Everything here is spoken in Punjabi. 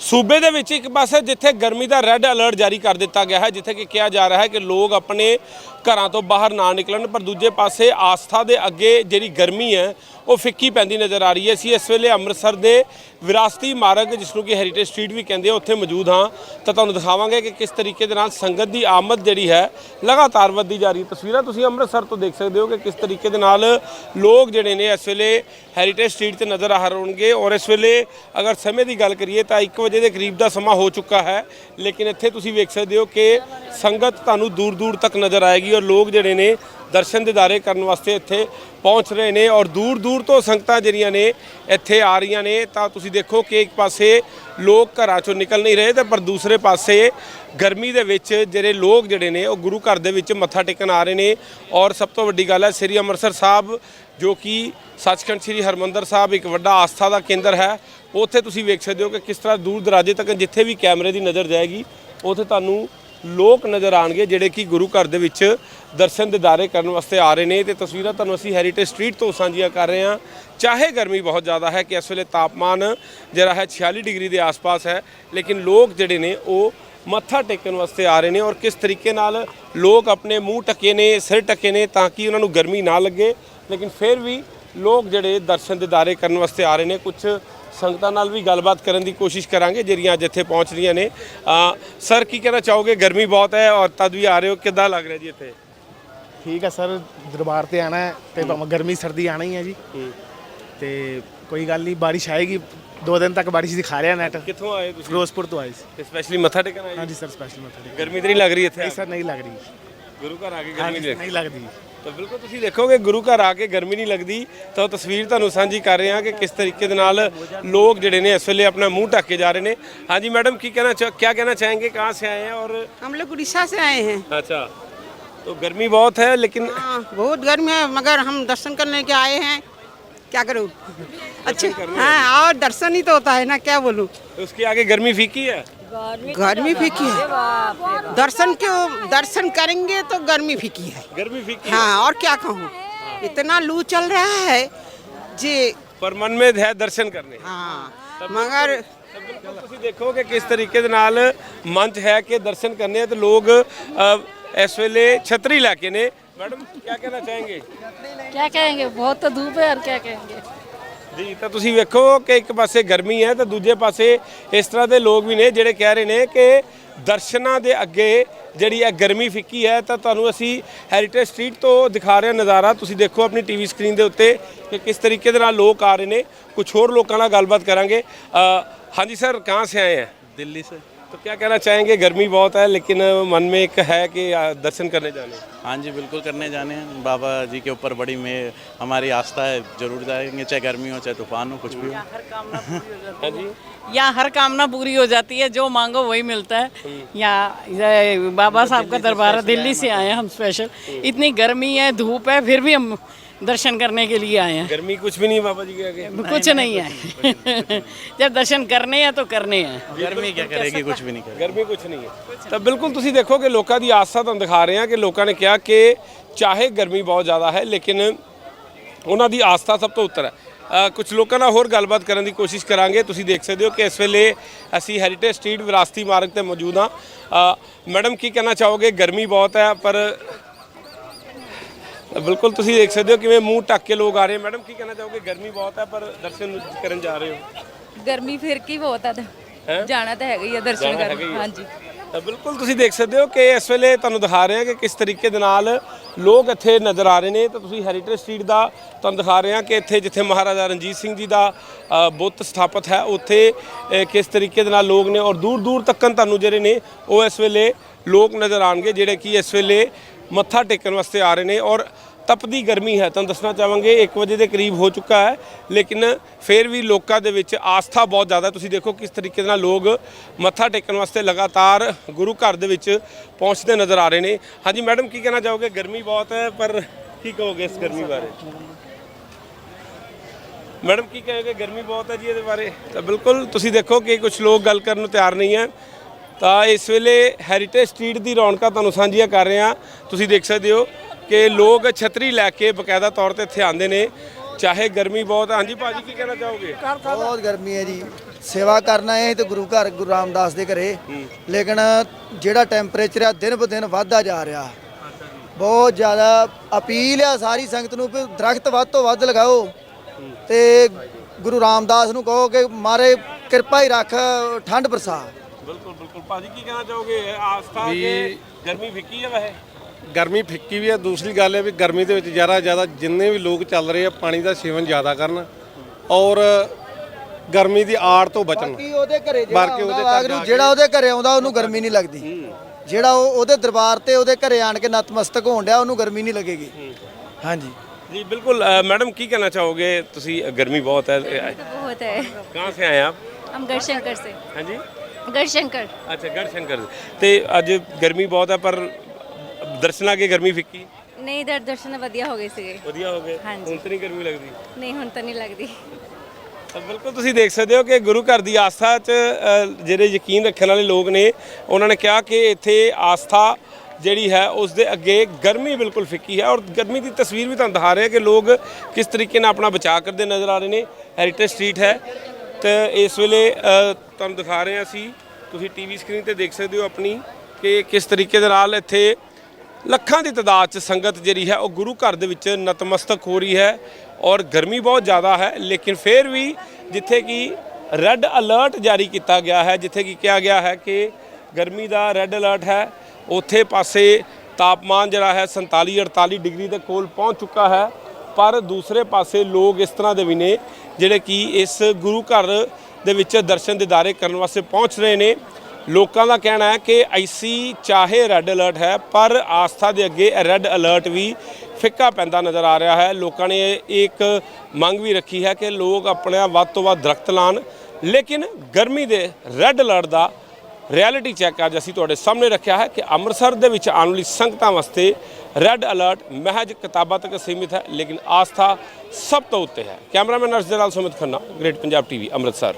ਸੂਬੇ ਦੇ ਵਿੱਚ ਇੱਕ ਪਾਸੇ ਜਿੱਥੇ ਗਰਮੀ ਦਾ ਰੈੱਡ ਅਲਰਟ ਜਾਰੀ ਕਰ ਦਿੱਤਾ ਗਿਆ ਹੈ, ਜਿੱਥੇ ਕਿ ਕਿਹਾ ਜਾ ਰਿਹਾ ਹੈ ਕਿ ਲੋਕ ਆਪਣੇ ਘਰਾਂ ਤੋਂ ਬਾਹਰ ਨਾ ਨਿਕਲਣ, ਪਰ ਦੂਜੇ ਪਾਸੇ ਆਸਥਾ ਦੇ ਅੱਗੇ ਜਿਹੜੀ ਗਰਮੀ ਹੈ ਉਹ ਫਿੱਕੀ ਪੈਂਦੀ ਨਜ਼ਰ ਆ ਰਹੀ ਹੈ। ਅਸੀਂ ਇਸ ਵੇਲੇ ਅੰਮ੍ਰਿਤਸਰ ਦੇ ਵਿਰਾਸਤੀ ਮਾਰਗ, ਜਿਸ ਨੂੰ ਕਿ ਹੈਰੀਟੇਜ ਸਟਰੀਟ ਵੀ ਕਹਿੰਦੇ ਆ, ਉੱਥੇ ਮੌਜੂਦ ਹਾਂ। ਤਾਂ ਤੁਹਾਨੂੰ ਦਿਖਾਵਾਂਗੇ ਕਿ ਕਿਸ ਤਰੀਕੇ ਦੇ ਨਾਲ ਸੰਗਤ ਦੀ ਆਮਦ ਜਿਹੜੀ ਹੈ, ਲਗਾਤਾਰ ਵੱਧਦੀ ਜਾ ਰਹੀ ਹੈ। ਤਸਵੀਰਾਂ ਤੁਸੀਂ ਅੰਮ੍ਰਿਤਸਰ ਤੋਂ ਦੇਖ ਸਕਦੇ ਹੋ ਕਿ ਕਿਸ ਤਰੀਕੇ ਦੇ ਨਾਲ ਲੋਕ ਜਿਹੜੇ ਨੇ ਇਸ ਵੇਲੇ ਹੈਰੀਟੇਜ ਸਟਰੀਟ ਤੇ ਨਜ਼ਰ ਆ ਰਹੇ ਔਰ ਇਸ ਵੇਲੇ ਅਗਰ ਸਮੇਂ ਦੀ ਗੱਲ ਕਰੀਏ ਤਾਂ 1 ਵਜੇ ਦੇ ਕਰੀਬ ਦਾ ਸਮਾਂ ਹੋ ਚੁੱਕਾ ਹੈ। ਲੇਕਿਨ ਇੱਥੇ ਤੁਸੀਂ ਵੇਖ ਸਕਦੇ ਹੋ ਕਿ ਸੰਗਤ ਤੁਹਾਨੂੰ ਦੂਰ ਦੂਰ ਤੱਕ ਨਜ਼ਰ ਆਏਗੀ ਔਰ ਲੋਕ ਜਿਹੜੇ ਨੇ ਦਰਸ਼ਨ ਦਿਦਾਰੇ ਕਰਨ ਵਾਸਤੇ ਇੱਥੇ ਪਹੁੰਚ ਰਹੇ ਨੇ ਔਰ ਦੂਰ ਦੂਰ ਤੋਂ ਸੰਗਤਾਂ ਜਿਹੜੀਆਂ ਨੇ ਇੱਥੇ ਆ ਰਹੀਆਂ ਨੇ, ਤਾਂ ਤੁਸੀਂ ਦੇਖੋ ਕਿ ਇੱਕ ਪਾਸੇ ਲੋਕ ਘਰਾਂ ਚੋਂ ਨਿਕਲ ਨਹੀਂ ਰਹੇ ਤੇ ਪਰ ਦੂਸਰੇ ਪਾਸੇ ਗਰਮੀ ਦੇ ਵਿੱਚ ਜਿਹੜੇ ਲੋਕ ਜਿਹੜੇ ਨੇ, ਉਹ ਗੁਰੂ ਘਰ ਦੇ ਵਿੱਚ ਮੱਥਾ ਟੇਕਣ ਆ ਰਹੇ ਨੇ ਔਰ ਸਭ ਤੋਂ ਵੱਡੀ ਗੱਲ ਹੈ ਸ੍ਰੀ ਅੰਮ੍ਰਿਤਸਰ ਸਾਹਿਬ, ਜੋ ਕਿ ਸੱਚਖੰਡ ਸ੍ਰੀ ਹਰਮੰਦਰ ਸਾਹਿਬ ਇੱਕ ਵੱਡਾ ਆਸਥਾ ਦਾ ਕੇਂਦਰ ਹੈ, ਉੱਥੇ ਤੁਸੀਂ ਵੇਖ ਸਕਦੇ ਹੋ ਕਿ ਕਿਸ ਤਰ੍ਹਾਂ ਦੂਰ ਦਰਾਜੇ ਤੱਕ ਜਿੱਥੇ ਵੀ ਕੈਮਰੇ ਦੀ ਨਜ਼ਰ ਜਾਏਗੀ, ਉੱਥੇ ਤੁਹਾਨੂੰ ਲੋਕ ਨਜ਼ਰ ਆਣਗੇ ਜਿਹੜੇ ਕਿ ਗੁਰੂ ਘਰ ਦੇ ਵਿੱਚ ਦਰਸ਼ਨ ਦਿਦਾਰੇ ਕਰਨ ਵਾਸਤੇ ਆ ਰਹੇ ਨੇ ਤੇ ਤਸਵੀਰਾਂ ਤੁਹਾਨੂੰ ਅਸੀਂ ਹੈਰੀਟੇਜ ਸਟਰੀਟ ਤੋਂ ਸਾਂਝੀਆਂ ਕਰ ਰਹੇ ਹਾਂ। ਚਾਹੇ ਗਰਮੀ ਬਹੁਤ ਜ਼ਿਆਦਾ ਹੈ ਕਿ ਇਸ ਵੇਲੇ ਤਾਪਮਾਨ ਜਿਹੜਾ ਹੈ 46 ਡਿਗਰੀ ਦੇ ਆਸ-ਪਾਸ ਹੈ, ਲੇਕਿਨ ਲੋਕ ਜਿਹੜੇ ਨੇ ਉਹ ਮੱਥਾ ਟੇਕਣ ਵਾਸਤੇ ਆ ਰਹੇ ਨੇ ਔਰ ਕਿਸ ਤਰੀਕੇ ਨਾਲ ਲੋਕ ਆਪਣੇ ਮੂੰਹ ਟਕੇ ਨੇ, ਸਿਰ ਟਕੇ ਨੇ ਤਾਂ ਕਿ ਉਹਨਾਂ ਨੂੰ ਗਰਮੀ ਨਾ ਲੱਗੇ। ਲੇਕਿਨ ਫਿਰ ਵੀ ਲੋਕ ਜਿਹੜੇ ਦਰਸ਼ਨ ਦਿਦਾਰੇ ਕਰਨ ਵਾਸਤੇ ਆ ਰਹੇ ਨੇ ਕੁਝ ਸੰਗਤਾਂ ਨਾਲ ਵੀ ਗੱਲਬਾਤ ਕਰਨ ਦੀ ਕੋਸ਼ਿਸ਼ ਕਰਾਂਗੇ, ਜਿਹੜੀਆਂ ਅੱਜ ਇੱਥੇ ਪਹੁੰਚ ਰਹੀਆਂ ਨੇ। ਸਰ, ਕੀ ਕਹਿਣਾ ਚਾਹੋਗੇ? ਗਰਮੀ ਬਹੁਤ ਹੈ ਔਰ ਤਦ ਵੀ ਆ ਰਹੇ ਹੋ। ਕਿੱਦਾਂ ਲੱਗ ਰਿਹਾ ਜੀ ਇੱਥੇ? ਠੀਕ ਹੈ ਸਰ ਦਰਬਾਰ ਤੇ ਆਣਾ ਹੈ ਤੇ ਭਾਵੇਂ ਗਰਮੀ ਸਰਦੀ ਆਣਾ ਹੀ ਹੈ ਜੀ ਤੇ ਕੋਈ ਗੱਲ ਨਹੀਂ ਬਾਰਿਸ਼ ਆਏਗੀ ਦੋ ਦਿਨ ਤੱਕ ਬਾਰਿਸ਼ ਦਿਖਾ ਰਿਹਾ ਨੈਟ ਕਿੱਥੋਂ ਆਏ ਤੁਸੀਂ ਫਿਰੋਜ਼ਪੁਰ ਤੋਂ ਆਏ ਸੀ ਸਪੈਸ਼ਲੀ ਮੱਥਾ ਟੇਕਣ ਆਏ ਜੀ? ਹਾਂਜੀ ਸਰ ਸਪੈਸ਼ਲ ਮੱਥਾ ਟੇਕ ਗਰਮੀ ਤਾਂ ਨਹੀਂ ਲੱਗ ਰਹੀ ਇੱਥੇ ਨਹੀਂ ਸਰ ਨਹੀਂ ਲੱਗ ਰਹੀ ਗੁਰੂ ਘਰ ਆ ਕੇ ਗਰਮੀ ਹਾਂਜੀ ਨਹੀਂ ਨਹੀਂ ਲੱਗਦੀ ਤਾਂ ਬਿਲਕੁਲ ਤੁਸੀਂ ਦੇਖੋਗੇ ਗੁਰੂ ਘਰ ਆ ਕੇ ਗਰਮੀ ਨਹੀਂ ਲੱਗਦੀ ਤਾਂ ਉਹ ਤਸਵੀਰ ਤੁਹਾਨੂੰ ਸਾਂਝੀ ਕਰ ਰਹੇ ਹਾਂ ਕਿ ਕਿਸ ਤਰੀਕੇ ਦੇ ਨਾਲ ਲੋਕ ਜਿਹੜੇ ਨੇ ਇਸ ਵੇਲੇ ਆਪਣਾ ਮੂੰਹ ਢੱਕ ਕੇ ਜਾ ਰਹੇ ਨੇ ਹਾਂਜੀ ਮੈਡਮ ਕੀ ਕਹਿਣਾ ਚਾਹ क्या कहना चाहेंगे कहाँ से आए हैं और हम लोग उड़ीसा से आए हैं अच्छा तो गर्मी बहुत है लेकिन हाँ बहुत गर्मी है मगर हम दर्शन करने के आए हैं क्या करूँ अच्छा हाँ और दर्शन ही तो होता है ना क्या बोलूँ उसके आगे गर्मी फीकी है गर्मी फीकी है दर्शन क्यों दर्शन करेंगे तो गर्मी फीकी है गर्मी फीकी है हाँ और क्या कहूँ इतना लू चल रहा है जी ਪਰ ਮਨ ਮੇ ਹੈ ਦਰਸ਼ਨ ਕਰਨੇ हाँ मगर ਤਾਂ ਬਿਲਕੁਲ ਤੁਸੀਂ ਦੇਖੋ ਕਿ ਕਿਸ ਤਰੀਕੇ ਦੇ ਨਾਲ ਮਨ 'ਚ ਹੈ ਕਿ ਦਰਸ਼ਨ ਕਰਨੇ ਆ ਤੇ ਲੋਕ ਅ, ਇਸ ਵੇਲੇ ਛਤਰੀ ਲੈ ਕੇ ਨੇ ਮੈਡਮ ਕੀ ਕਹਿਣਾ ਚਾहेंगे क्या कहेंगे? ਬਹੁਤ तो धूप है और क्या कहेंगे? ਜੀ ਤਾਂ ਤੁਸੀਂ ਵੇਖੋ ਕਿ ਇੱਕ ਪਾਸੇ ਗਰਮੀ ਹੈ ਤਾਂ ਦੂਜੇ ਪਾਸੇ ਇਸ ਤਰ੍ਹਾਂ ਦੇ ਲੋਕ ਵੀ ਨੇ ਜਿਹੜੇ ਕਹਿ ਰਹੇ ਨੇ ਕਿ ਦਰਸ਼ਨਾਂ ਦੇ ਅੱਗੇ ਜਿਹੜੀ ਇਹ ਗਰਮੀ ਫਿੱਕੀ ਹੈ ਤਾਂ ਤੁਹਾਨੂੰ ਅਸੀਂ ਹੈਰੀਟੇਜ ਸਟਰੀਟ ਤੋਂ ਦਿਖਾ ਰਹੇ ਹਾਂ ਨਜ਼ਾਰਾ ਤੁਸੀਂ ਦੇਖੋ ਆਪਣੀ ਟੀਵੀ ਸਕਰੀਨ ਦੇ ਉੱਤੇ ਕਿ ਕਿਸ ਤਰੀਕੇ ਦੇ ਨਾਲ ਲੋਕ ਆ ਰਹੇ ਨੇ ਕੁਝ ਹੋਰ ਲੋਕਾਂ ਨਾਲ ਗੱਲਬਾਤ ਕਰਾਂਗੇ ਹਾਂਜੀ ਸਰ ਕਹਾਂ ਸੇ ਆਏ ਹੈ ਦਿੱਲੀ से। तो क्या कहना चाहेंगे? गर्मी बहुत है लेकिन मन में एक है कि दर्शन करने जाने। हाँ जी बिल्कुल करने जाने हैं। बाबा जी के ऊपर बड़ी में हमारी आस्था है ज़रूर जाएँगे चाहे गर्मी हो चाहे तूफ़ान हो कुछ भी हो। हाँ जी। यहाँ हर कामना पूरी हो जाती है जो मांगो वही मिलता है। यहाँ बाबा साहब का दरबार दिल्ली से आए हैं हम स्पेशल इतनी गर्मी है धूप है फिर भी हम दर्शन करने के लिए आए हैं गर्मी कुछ भी नहीं बाबा जी के आगे कुछ नहीं है जब दर्शन करने हैं तो करने हैं गर्मी क्या करेगी कुछ भी नहीं करेगी ਗਰਮੀ ਕੁਛ ਨਹੀਂ ਹੈ ਤਾਂ ਬਿਲਕੁਲ ਤੁਸੀਂ ਦੇਖੋ ਕਿ ਲੋਕਾਂ ਦੀ ਆਸਥਾ ਤੁਹਾਨੂੰ ਦਿਖਾ ਰਹੇ ਹਾਂ ਕਿ ਲੋਕਾਂ ਨੇ ਕਿਹਾ ਕਿ ਚਾਹੇ ਗਰਮੀ ਬਹੁਤ ਜ਼ਿਆਦਾ ਹੈ ਲੇਕਿਨ ਉਹਨਾਂ ਦੀ ਆਸਥਾ ਸਭ ਤੋਂ ਉੱਤਰ ਹੈ ਕੁਝ ਲੋਕਾਂ ਨਾਲ ਹੋਰ ਗੱਲਬਾਤ ਕਰਨ ਦੀ ਕੋਸ਼ਿਸ਼ ਕਰਾਂਗੇ ਤੁਸੀਂ ਦੇਖ ਸਕਦੇ ਹੋ ਕਿ ਇਸ ਵੇਲੇ ਅਸੀਂ ਹੈਰੀਟੇਜ ਸਟਰੀਟ ਵਿਰਾਸਤੀ ਮਾਰਗ ਤੇ ਮੌਜੂਦ ਹਾਂ ਅ, ਮੈਡਮ ਕੀ ਕਹਿਣਾ ਚਾਹੋਗੇ ਗਰਮੀ ਬਹੁਤ ਹੈ ਪਰ ਬਿਲਕੁਲ ਤੁਸੀਂ ਦੇਖ ਸਕਦੇ ਹੋ ਕਿਵੇਂ ਮੂੰਹ ਢੱਕ ਕੇ ਲੋਕ ਆ ਰਹੇ ਮੈਡਮ ਕੀ ਕਹਿਣਾ ਚਾਹੋਗੇ? ਗਰਮੀ ਬਹੁਤ ਹੈ ਪਰ ਦਰਸ਼ਨ ਕਰਨ ਜਾ ਰਹੇ ਹੋ? ਗਰਮੀ ਫਿਰ ਕੀ ਬਹੁਤ ਆ? ਜਾਣਾ ਤਾਂ ਹੈਗਾ ਹੀ ਆ ਦਰਸ਼ਨ ਜਾਣਾ ਹੈਗਾ ਹੀ ਕਰਨ ਆ। ਹਾਂਜੀ। ਤਾਂ ਬਿਲਕੁਲ ਤੁਸੀਂ ਦੇਖ ਸਕਦੇ ਹੋ ਕਿ ਇਸ ਵੇਲੇ ਤੁਹਾਨੂੰ ਦਿਖਾ ਰਹੇ ਹਾਂ ਕਿ ਕਿਸ ਤਰੀਕੇ ਦੇ ਨਾਲ ਲੋਕ ਇੱਥੇ ਨਜ਼ਰ ਆ ਰਹੇ ਨੇ। ਤਾਂ ਤੁਸੀਂ ਹੈਰੀਟੇਜ ਸਟਰੀਟ ਦਾ ਤੁਹਾਨੂੰ ਦਿਖਾ ਰਹੇ ਹਾਂ ਕਿ ਇੱਥੇ ਜਿੱਥੇ ਮਹਾਰਾਜਾ ਰਣਜੀਤ ਸਿੰਘ ਜੀ ਦਾ ਅ, ਬੁੱਤ ਸਥਾਪਿਤ ਹੈ ਉੱਥੇ ਅ, ਕਿਸ ਤਰੀਕੇ ਦੇ ਨਾਲ ਲੋਕ ਨੇ ਔਰ ਦੂਰ ਦੂਰ ਤੱਕਨ ਤੁਹਾਨੂੰ ਜਿਹੜੇ ਨੇ ਉਹ ਇਸ ਵੇਲੇ ਲੋਕ ਨਜ਼ਰ ਆਣਗੇ ਜਿਹੜੇ ਕਿ ਇਸ ਵੇਲੇ ਮੱਥਾ ਟੇਕਣ ਵਾਸਤੇ ਆ ਰਹੇ ਨੇ ਔਰ ਤਪਦੀ ਗਰਮੀ ਹੈ, ਤੁਹਾਨੂੰ ਦੱਸਣਾ ਚਾਹਾਂਗੇ 1 ਵਜੇ ਦੇ ਕਰੀਬ ਹੋ ਚੁੱਕਾ ਹੈ, ਲੇਕਿਨ ਫਿਰ ਵੀ ਲੋਕਾਂ ਦੇ ਵਿੱਚ ਆਸਥਾ ਬਹੁਤ ਜ਼ਿਆਦਾ ਤੁਸੀਂ ਦੇਖੋ ਕਿਸ ਤਰੀਕੇ ਦੇ ਨਾਲ ਲੋਕ ਮੱਥਾ ਟੇਕਣ ਵਾਸਤੇ ਲਗਾਤਾਰ ਗੁਰੂ ਘਰ ਦੇ ਵਿੱਚ ਪਹੁੰਚਦੇ ਨਜ਼ਰ ਆ ਰਹੇ ਨੇ। ਹਾਂਜੀ, ਮੈਡਮ, ਕੀ ਕਹਿਣਾ ਚਾਹੋਗੇ? ਗਰਮੀ ਬਹੁਤ ਹੈ, ਪਰ ਕੀ ਕਹੋਗੇ ਇਸ ਗਰਮੀ ਬਾਰੇ? ਮੈਡਮ, ਕੀ ਕਹੋਗੇ? ਗਰਮੀ ਬਹੁਤ ਹੈ ਜੀ ਇਹਦੇ ਬਾਰੇ? ਤਾਂ ਬਿਲਕੁਲ, ਤੁਸੀਂ ਦੇਖੋ ਕਿ ਕੁਝ ਲੋਕ ਗੱਲ ਕਰਨ ਨੂੰ ਤਿਆਰ ਨਹੀਂ ਹੈ। ਤਾਂ ਇਸ ਵੇਲੇ ਹੈਰੀਟੇਜ ਸਟਰੀਟ ਦੀ ਰੌਣਕਾਂ ਤੁਹਾਨੂੰ ਸਾਂਝੀਆਂ ਕਰ ਰਹੇ ਹਾਂ। ਤੁਸੀਂ ਦੇਖ ਸਕਦੇ ਹੋ ਕਿ ਲੋਕ ਛਤਰੀ ਲੈ ਕੇ ਬਕਾਇਦਾ ਤੌਰ ਤੇ ਇੱਥੇ ਆਉਂਦੇ ਨੇ। ਚਾਹੇ ਗਰਮੀ ਬਹੁਤ ਹੈ ਹਾਂਜੀ ਭਾਜੀ ਕੀ ਕਹਿਣਾ ਚਾਹੋਗੇ? ਬਹੁਤ ਗਰਮੀ ਹੈ ਜੀ। ਸੇਵਾ ਕਰਨਾ ਹੈ ਤੇ ਗੁਰੂ ਘਰ ਗੁਰੂ ਰਾਮਦਾਸ ਦੇ ਘਰੇ। ਲੇਕਿਨ ਜਿਹੜਾ ਟੈਂਪਰੇਚਰ ਆ ਦਿਨ ਬ ਦਿਨ ਵੱਧਦਾ ਜਾ ਰਿਹਾ। ਬਹੁਤ ਜ਼ਿਆਦਾ ਅਪੀਲ ਆ ਸਾਰੀ ਸੰਗਤ ਨੂੰ ਕਿ ਦਰਖਤ ਵੱਧ ਤੋਂ ਵੱਧ ਲਗਾਓ। ਤੇ ਗੁਰੂ ਰਾਮਦਾਸ ਨੂੰ ਕਹੋ ਕਿ ਮਾਰੇ ਕਿਰਪਾ ਹੀ ਰੱਖ ਠੰਡ ਬਰਸਾ। ਬਿਲਕੁਲ ਬਿਲਕੁਲ ਭਾਜੀ ਕੀ ਕਹਿਣਾ ਚਾਹੋਗੇ ਆਸਥਾ ਕਿ ਗਰਮੀ ਫਿੱਕੀ ਹੈ ਵੈਸੇ ਗਰਮੀ ਫਿੱਕੀ ਵੀ ਹੈ ਦੂਸਰੀ ਗੱਲ ਹੈ ਵੀ ਗਰਮੀ ਦੇ ਵਿੱਚ ਜ਼ਿਆਦਾ ਜ਼ਿਆਦਾ ਜਿੰਨੇ ਵੀ ਲੋਕ ਚੱਲ ਰਹੇ ਆ ਪਾਣੀ ਦਾ ਸੇਵਨ ਜ਼ਿਆਦਾ ਕਰਨ ਔਰ ਗਰਮੀ ਦੀ ਆੜ ਤੋਂ ਬਚਣ ਬਾਕੀ ਉਹਦੇ ਘਰੇ ਜਿਹੜਾ ਬਾਕੀ ਉਹਦੇ ਆਉਂਦਾ ਘਰ ਵਾਹਿਗੁਰੂ ਜਾ ਕੇ- ਜਿਹੜਾ ਉਹਦੇ ਘਰੇ ਆਉਂਦਾ ਉਹਨੂੰ ਗਰਮੀ ਨਹੀਂ ਲੱਗਦੀ ਜਿਹੜਾ ਉਹ ਉਹਦੇ ਦਰਬਾਰ ਤੇ ਉਹਦੇ ਘਰੇ ਆਣ ਕੇ ਨਤਮਸਤਕ ਹੋਣ ਡਿਆ ਉਹਨੂੰ ਗਰਮੀ ਨਹੀਂ ਲੱਗੇਗੀ ਹਾਂਜੀ जी बिल्कुल अ, मैडम की कहना चाहोगे ਤੁਸੀਂ गर्मी बहुत है बहुत है कहाँ से आए आप हम गढ़शंकर से हाँ जी ਗੜਸ਼ੰਕਰ। ਅੱਛਾ ਗੜਸ਼ੰਕਰ। ਤੇ ਅੱਜ ਗਰਮੀ ਬਹੁਤ ਆ ਪਰ ਦਰਸ਼ਨਾ ਕੇ ਗਰਮੀ ਫਿੱਕੀ? ਨਹੀਂ ਦਰ ਦਰਸ਼ਨ ਵਧੀਆ ਹੋ ਗਏ ਸੀਗੇ। ਵਧੀਆ ਹੋ ਗਏ? ਹੁਣ ਤਾਂ ਨਹੀਂ ਗਰਮੀ ਲੱਗਦੀ? ਨਹੀਂ ਹੁਣ ਤਾਂ ਨਹੀਂ ਲੱਗਦੀ। ਬਿਲਕੁਲ ਤੁਸੀਂ ਦੇਖ ਸਕਦੇ ਹੋ ਕਿ ਗੁਰੂ ਘਰ ਦੀ ਆਸਥਾ 'ਚ ਜਿਹੜੇ ਯਕੀਨ ਰੱਖਣ ਵਾਲੇ ਲੋਕ ਨੇ ਉਹਨਾਂ ਨੇ ਕਿਹਾ ਕਿ ਇੱਥੇ ਆਸਥਾ ਜਿਹੜੀ ਹੈ ਉਸ ਦੇ ਅੱਗੇ ਗਰਮੀ ਬਿਲਕੁਲ ਫਿੱਕੀ ਹੈ ਔਰ ਗਰਮੀ ਦੀ ਤਸਵੀਰ ਵੀ ਤੁਹਾਨੂੰ ਦਿਖਾ ਰਹੇ ਕਿ ਲੋਕ ਕਿਸ ਤਰੀਕੇ ਨਾਲ ਆਪਣਾ ਬਚਾਅ ਕਰਦੇ ਨਜ਼ਰ ਆ ਰਹੇ ਨੇ। ਹੈਰੀਟੇਜ ਸਟਰੀਟ ਹੈ। ਤੇ ਇਸ ਵੇਲੇ ਤੁਹਾਨੂੰ ਦਿਖਾ ਰਹੇ ਹਾਂ ਅਸੀਂ। ਤੁਸੀਂ ਟੀਵੀ ਸਕਰੀਨ ਤੇ ਦੇਖ ਸਕਦੇ ਹੋ ਆਪਣੀ ਕਿ ਕਿਸ ਤਰੀਕੇ ਦੇ ਨਾਲ ਇੱਥੇ ਲੱਖਾਂ ਦੀ ਤਾਦਾਦ 'ਚ ਸੰਗਤ ਜਿਹੜੀ ਹੈ, ਉਹ ਗੁਰੂ ਘਰ ਦੇ ਵਿੱਚ ਨਤਮਸਤਕ ਹੋ ਰਹੀ ਹੈ ਔਰ ਗਰਮੀ ਬਹੁਤ ਜ਼ਿਆਦਾ ਹੈ। ਲੇਕਿਨ ਫਿਰ ਵੀ ਜਿੱਥੇ ਕਿ ਰੈੱਡ ਅਲਰਟ ਜਾਰੀ ਕੀਤਾ ਗਿਆ ਹੈ, ਜਿੱਥੇ ਕਿ ਕਿਹਾ ਗਿਆ ਹੈ ਕਿ ਗਰਮੀ ਦਾ ਰੈੱਡ ਅਲਰਟ ਹੈ, ਉੱਥੇ ਪਾਸੇ ਤਾਪਮਾਨ ਜਿਹੜਾ ਹੈ 47 48 ਡਿਗਰੀ ਦੇ ਕੋਲ ਪਹੁੰਚ ਚੁੱਕਾ ਹੈ। ਪਰ ਦੂਸਰੇ ਪਾਸੇ ਲੋਕ ਇਸ ਤਰ੍ਹਾਂ ਦੇ ਵੀ ਨੇ ਜਿਹੜੇ ਕਿ ਇਸ ਗੁਰੂ ਘਰ ਦੇ ਵਿੱਚ ਦਰਸ਼ਨ ਦਿਦਾਰੇ ਕਰਨ ਵਾਸਤੇ ਪਹੁੰਚ ਰਹੇ ਨੇ। ਲੋਕਾਂ ਦਾ ਕਹਿਣਾ ਹੈ ਕਿ ਆਈਸੀ ਚਾਹੇ ਰੈੱਡ ਅਲਰਟ ਹੈ, ਪਰ ਆਸਥਾ ਦੇ ਅੱਗੇ ਰੈੱਡ ਅਲਰਟ ਵੀ ਫਿੱਕਾ ਪੈਂਦਾ ਨਜ਼ਰ ਆ ਰਿਹਾ ਹੈ। ਲੋਕਾਂ ਨੇ ਇਹ ਇੱਕ ਮੰਗ ਵੀ ਰੱਖੀ ਹੈ ਕਿ ਲੋਕ ਆਪਣੇ ਵੱਧ ਤੋਂ ਵੱਧ ਦਰਖਤ ਲਾਣ ਲੇਕਿਨ ਗਰਮੀ ਦੇ ਰੈੱਡ ਅਲਰਟ ਦਾ ਰਿਐਲਿਟੀ ਚੈੱਕ ਅੱਜ ਅਸੀਂ ਤੁਹਾਡੇ ਸਾਹਮਣੇ ਰੱਖਿਆ ਹੈ ਕਿ ਅੰਮ੍ਰਿਤਸਰ ਦੇ ਵਿੱਚ ਆਉਣ ਵਾਲੀ ਸੰਗਤਾਂ ਵਾਸਤੇ ਰੈੱਡ ਅਲਰਟ ਮਹਿਜ ਕਿਤਾਬਾਂ ਤੱਕ ਸੀਮਿਤ ਹੈ, ਲੇਕਿਨ ਆਸਥਾ ਸਭ ਤੋਂ ਉੱਤੇ ਹੈ। ਕੈਮਰਾਮੈਨ ਅਰਸ਼ ਦੇ ਨਾਲ ਸੁਮਿਤ ਖੰਨਾ ਗ੍ਰੇਟ ਪੰਜਾਬ ਟੀਵੀ ਅੰਮ੍ਰਿਤਸਰ।